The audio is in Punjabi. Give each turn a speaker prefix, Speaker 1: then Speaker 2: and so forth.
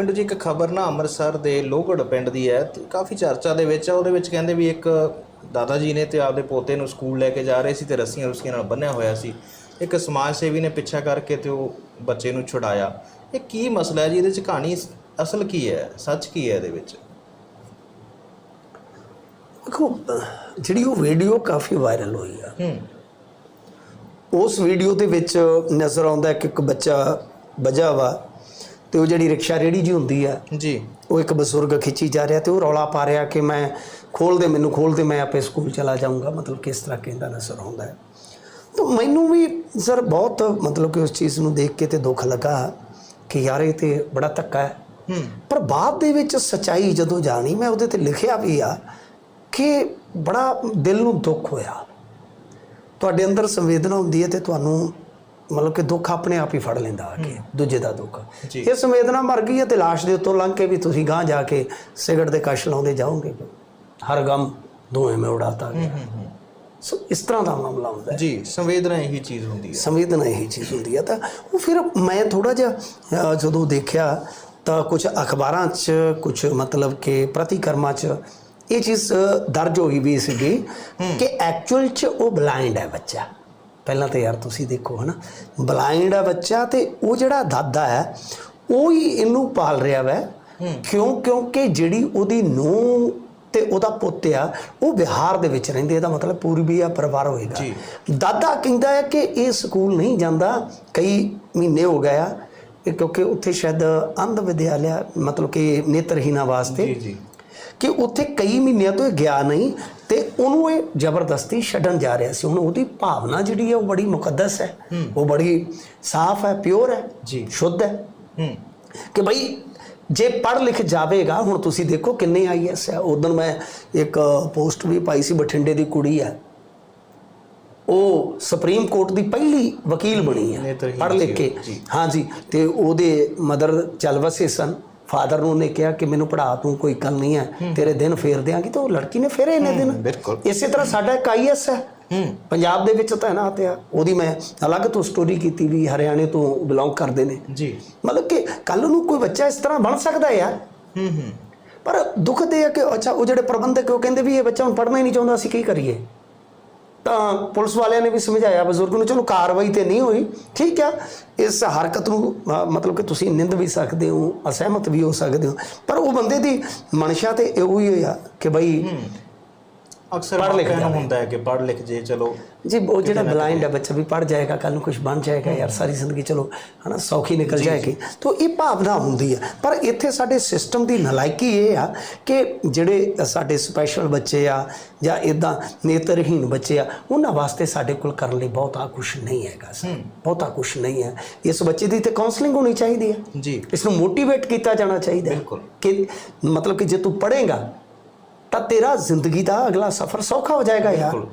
Speaker 1: ਪਿੰਡ 'ਚ ਇੱਕ ਖਬਰ ਨਾ ਅੰਮ੍ਰਿਤਸਰ ਦੇ ਲੋਹਗੜ੍ਹ ਪਿੰਡ ਦੀ ਹੈ ਤੇ ਕਾਫੀ ਚਰਚਾ ਦੇ ਵਿੱਚ ਆ ਉਹਦੇ ਵਿੱਚ ਕਹਿੰਦੇ ਵੀ ਇੱਕ ਦਾਦਾ ਜੀ ਨੇ ਤੇ ਆਪਦੇ ਪੋਤੇ ਨੂੰ ਸਕੂਲ ਲੈ ਕੇ ਜਾ ਰਹੇ ਸੀ ਤੇ ਰੱਸੀਆਂ ਰੁੱਸੀਆਂ ਨਾਲ ਬੰਨਿਆ ਹੋਇਆ ਸੀ। ਇੱਕ ਸਮਾਜ ਸੇਵੀ ਨੇ ਪਿੱਛਾ ਕਰਕੇ ਤੇ ਉਹ ਬੱਚੇ ਨੂੰ ਛੁਡਾਇਆ। ਇਹ ਕੀ ਮਸਲਾ ਹੈ ਜੀ? ਇਹਦੇ 'ਚ ਕਹਾਣੀ ਅਸਲ ਕੀ ਹੈ? ਸੱਚ ਕੀ ਹੈ ਇਹਦੇ ਵਿੱਚ?
Speaker 2: ਦੇਖੋ ਜਿਹੜੀ ਉਹ ਵੀਡੀਓ ਕਾਫੀ ਵਾਇਰਲ ਹੋਈ ਆ।
Speaker 1: ਹੂੰ।
Speaker 2: ਉਸ ਵੀਡੀਓ ਦੇ ਵਿੱਚ ਨਜ਼ਰ ਆਉਂਦਾ ਕਿ ਇੱਕ ਬੱਚਾ ਵਜਾ ਵਾ। ਤੇ ਉਹ ਜਿਹੜੀ ਰਿਕਸ਼ਾ ਰੇੜੀ ਜੀ ਹੁੰਦੀ ਆ
Speaker 1: ਜੀ।
Speaker 2: ਉਹ ਇੱਕ ਬਜ਼ੁਰਗ ਖਿੱਚੀ ਜਾ ਰਿਹਾ ਤੇ ਉਹ ਰੌਲਾ ਪਾ ਰਿਹਾ ਕਿ ਮੈਂ ਖੋਲ ਦੇ ਮੈਨੂੰ ਖੋਲ ਦੇ ਮੈਂ ਆਪੇ ਸਕੂਲ ਚਲਾ ਜਾਊਂਗਾ। ਮਤਲਬ ਕਿਸ ਤਰ੍ਹਾਂ ਕਹਿੰਦਾ ਨਜ਼ਰ ਆਉਂਦਾ ਹੈ। ਤਾਂ ਮੈਨੂੰ ਵੀ ਸਰ ਬਹੁਤ ਮਤਲਬ ਕਿ ਉਸ ਚੀਜ਼ ਨੂੰ ਦੇਖ ਕੇ ਤੇ ਦੁੱਖ ਲੱਗਾ ਕਿ ਯਾਰ ਇਹ ਤੇ ਬੜਾ ਧੱਕਾ ਹੈ।
Speaker 1: ਹੂੰ।
Speaker 2: ਪਰ ਬਾਅਦ ਦੇ ਵਿੱਚ ਸਚਾਈ ਜਦੋਂ ਜਾਣੀ ਮੈਂ ਉਹਦੇ ਤੇ ਲਿਖਿਆ ਵੀ ਆ ਕਿ ਬੜਾ ਦਿਲ ਨੂੰ ਦੁੱਖ ਹੋਇਆ। ਤੁਹਾਡੇ ਅੰਦਰ ਸੰਵੇਦਨਾ ਹੁੰਦੀ ਹੈ ਤੇ ਤੁਹਾਨੂੰ ਮਤਲਬ ਕਿ ਦੁੱਖ ਆਪਣੇ ਆਪ ਹੀ ਫੜ ਲੈਂਦਾ ਆ ਕੇ ਦੂਜੇ ਦਾ ਦੁੱਖ। ਇਹ ਸੰਵੇਦਨਾ ਮਰ ਗਈ ਹੈ ਤੇ ਲਾਸ਼ ਦੇ ਉੱਤੋਂ ਲੰਘ ਕੇ ਵੀ ਤੁਸੀਂ ਗਾਂ ਜਾ ਕੇ ਸਿਗਰਟ ਦੇ ਕਸ਼ ਲਾਉਂਦੇ ਜਾਓਗੇ। ਹਰ ਗਮ ਧੂਏ ਮੈਂ ਉਡਾਤਾ ਗਿਆ। ਸੋ ਇਸ ਤਰ੍ਹਾਂ ਦਾ ਮਾਮਲਾ ਹੁੰਦਾ ਹੈ।
Speaker 1: ਜੀ ਸੰਵੇਦਨਾ ਇਹੀ ਚੀਜ਼ ਹੁੰਦੀ ਹੈ।
Speaker 2: ਸੰਵੇਦਨਾ ਇਹੀ ਚੀਜ਼ ਹੁੰਦੀ ਹੈ। ਤਾਂ ਉਹ ਫਿਰ ਮੈਂ ਥੋੜਾ ਜਿਹਾ ਜਦੋਂ ਦੇਖਿਆ ਤਾਂ ਕੁਝ ਅਖਬਾਰਾਂ 'ਚ ਕੁਝ ਮਤਲਬ ਕਿ ਪ੍ਰਤੀਕਰਮਾਂ 'ਚ ਇਹ ਚੀਜ਼ ਦਰਜ ਹੋਈ ਵੀ ਸੀਗੀ ਕਿ ਐਕਚੁਅਲ 'ਚ ਉਹ ਬਲਾਈਂਡ ਹੈ ਬੱਚਾ। ਪਹਿਲਾਂ ਤਾਂ ਯਾਰ ਤੁਸੀਂ ਦੇਖੋ ਹਨਾ ਬਲਾਈਂਡ ਹੈ ਬੱਚਾ ਤੇ ਉਹ ਜਿਹੜਾ ਦਾਦਾ ਹੈ ਉਹ ਹੀ ਇਹਨੂੰ ਪਾਲ ਰਿਹਾ ਵੈ। ਕਿਉਂ? ਕਿਉਂਕਿ ਜਿਹੜੀ ਉਹਦੀ ਨੂੰਹ ਤੇ ਉਹਦਾ ਪੁੱਤ ਆ ਉਹ ਬਿਹਾਰ ਦੇ ਵਿੱਚ ਰਹਿੰਦੇ ਇਹਦਾ ਮਤਲਬ ਪੂਰਬੀਆ ਪਰਿਵਾਰ ਹੋਏਗਾ।
Speaker 1: ਜੀ।
Speaker 2: ਦਾਦਾ ਕਹਿੰਦਾ ਹੈ ਕਿ ਇਹ ਸਕੂਲ ਨਹੀਂ ਜਾਂਦਾ ਕਈ ਮਹੀਨੇ ਹੋ ਗਏ ਆ ਕਿਉਂਕਿ ਉੱਥੇ ਸ਼ਾਇਦ ਅੰਧ ਵਿਦਿਆਲਿਆ ਮਤਲਬ ਕਿ ਨੇਤਰਹੀਣਾ ਵਾਸਤੇ
Speaker 1: ਜੀ ਜੀ।
Speaker 2: ਕਿ ਉੱਥੇ ਕਈ ਮਹੀਨਿਆਂ ਤੋਂ ਇਹ ਗਿਆ ਨਹੀਂ ਤੇ ਉਹਨੂੰ ਇਹ ਜ਼ਬਰਦਸਤੀ ਛੱਡਣ ਜਾ ਰਿਹਾ ਸੀ। ਹੁਣ ਉਹਦੀ ਭਾਵਨਾ ਜਿਹੜੀ ਹੈ ਉਹ ਬੜੀ ਮੁਕੱਦਸ ਹੈ। ਉਹ ਬੜੀ ਸਾਫ਼ ਹੈ ਪਿਓਰ ਹੈ
Speaker 1: ਜੀ।
Speaker 2: ਸ਼ੁੱਧ ਹੈ। ਕਿ ਭਾਈ ਜੇ ਪੜ੍ਹ ਲਿਖ ਜਾਵੇਗਾ ਹੁਣ ਤੁਸੀਂ ਦੇਖੋ ਕਿੰਨੇ ਆਈਐਸ ਹੈ। ਉਦੋਂ ਮੈਂ ਇੱਕ ਪੋਸਟ ਵੀ ਪਾਈ ਸੀ ਬਠਿੰਡੇ ਦੀ ਕੁੜੀ ਹੈ। ਉਹ ਸੁਪਰੀਮ ਕੋਰਟ ਦੀ ਪਹਿਲੀ ਵਕੀਲ ਬਣੀ ਹੈ ਪੜ੍ਹ ਲਿਖ ਕੇ। ਹਾਂਜੀ ਤੇ ਉਹਦੇ ਮਦਰ ਚੱਲ ਵਸੇ ਸਨ। ਫਾਦਰ ਨੂੰ ਨੇ ਕਿਹਾ ਕਿ ਮੈਨੂੰ ਪੜਾ ਤੂੰ ਕੋਈ ਗੱਲ ਨਹੀਂ ਹੈ ਤੇਰੇ ਦਿਨ ਫੇਰ ਦਿਆਂਗੀ ਤਾਂ ਉਹ ਲੜਕੀ ਨੇ ਫੇਰੇ ਇਹਨੇ ਦਿਨ। ਇਸੇ ਤਰ੍ਹਾਂ ਸਾਡਾ ਇੱਕ ਆਈਐਸ ਹੈ। ਪੰਜਾਬ ਦੇ ਵਿੱਚ ਤਾਇਨਾਤ ਆ ਉਹਦੀ ਮੈਂ ਅਲੱਗ ਤੋਂ ਸਟੋਰੀ ਕੀਤੀ ਵੀ ਹਰਿਆਣੇ ਤੋਂ ਬਿਲੋਂਗ ਕਰਦੇ ਨੇ।
Speaker 1: ਜੀ।
Speaker 2: ਮਤਲਬ ਕਿ ਕੱਲ ਨੂੰ ਕੋਈ ਬੱਚਾ ਇਸ ਤਰ੍ਹਾਂ ਬਣ ਸਕਦਾ ਹੈ ਯਾਰ।
Speaker 1: ਹੂੰ ਹੂੰ।
Speaker 2: ਪਰ ਦੁੱਖ ਦੇ ਆ ਕਿ ਅੱਛਾ ਉਹ ਜਿਹੜੇ ਪ੍ਰਬੰਧਕ ਉਹ ਕਹਿੰਦੇ ਵੀ ਇਹ ਬੱਚਾ ਹੁਣ ਪੜ੍ਹਨਾ ਹੀ ਨਹੀਂ ਚਾਹੁੰਦਾ ਅਸੀਂ ਕੀ ਕਰੀਏ? ਤਾਂ ਪੁਲਿਸ ਵਾਲਿਆਂ ਨੇ ਵੀ ਸਮਝਾਇਆ, ਬਜ਼ੁਰਗ ਨੂੰ, ਚਲੋ ਕਾਰਵਾਈ ਤੇ ਨਹੀਂ ਹੋਈ। ਠੀਕ ਆ, ਇਸ ਹਰਕਤ ਨੂੰ ਮਤਲਬ ਕਿ ਤੁਸੀਂ ਨਿੰਦ ਵੀ ਸਕਦੇ ਹੋ, ਅਸਹਿਮਤ ਵੀ ਹੋ ਸਕਦੇ ਹੋ। ਪਰ ਉਹ ਬੰਦੇ ਦੀ ਮਨਸ਼ਾ ਤੇ ਇਹੋ ਹੀ ਹੋਇਆ ਕਿ ਬਈ
Speaker 1: ਅਕਸਰ
Speaker 2: ਪੜ੍ਹ ਲਿਖ
Speaker 1: ਨੂੰ। ਹੁੰਦਾ ਹੈ ਕਿ ਪੜ੍ਹ ਲਿਖ ਜੇ ਚਲੋ
Speaker 2: ਜੀ ਉਹ ਜਿਹੜਾ ਬਲਾਈਂਡ ਹੈ ਬੱਚਾ ਵੀ ਪੜ ਜਾਏਗਾ ਕੱਲ ਨੂੰ ਕੁਝ ਬਣ ਜਾਏਗਾ ਯਾਰ ਸਾਰੀ ਜ਼ਿੰਦਗੀ ਚਲੋ ਹਨਾ ਸੌਖੀ ਨਿਕਲ ਜਾਏਗੀ। ਤਾਂ ਇਹ ਭਾਵਨਾ ਹੁੰਦੀ ਹੈ ਪਰ ਇੱਥੇ ਸਾਡੇ ਸਿਸਟਮ ਦੀ ਨਲਾਇਕੀ ਇਹ ਆ ਕਿ ਜਿਹੜੇ ਸਾਡੇ ਸਪੈਸ਼ਲ ਬੱਚੇ ਆ ਜਾਂ ਇਦਾਂ ਨੇਤਰਹੀਣ ਬੱਚੇ ਆ ਉਹਨਾਂ ਵਾਸਤੇ ਸਾਡੇ ਕੋਲ ਕਰਨ ਲਈ ਬਹੁਤਾ ਕੁਝ ਨਹੀਂ ਹੈਗਾ ਸਰ। ਬਹੁਤਾ ਕੁਝ ਨਹੀਂ ਹੈ। ਇਸ ਬੱਚੇ ਦੀ ਤੇ ਕਾਉਂਸਲਿੰਗ ਹੋਣੀ ਚਾਹੀਦੀ ਹੈ।
Speaker 1: ਜੀ।
Speaker 2: ਇਸ ਨੂੰ ਮੋਟੀਵੇਟ ਕੀਤਾ ਜਾਣਾ ਚਾਹੀਦਾ ਹੈ। ਕਿ ਮਤਲਬ ਕਿ ਜੇ ਤੂੰ ਪੜ੍ਹੇਗਾ ਤੇਰਾ ਜ਼ਿੰਦਗੀ ਦਾ ਅਗਲਾ ਸਫ਼ਰ ਸੌਖਾ ਹੋ ਜਾਏਗਾ ਯਾਰ।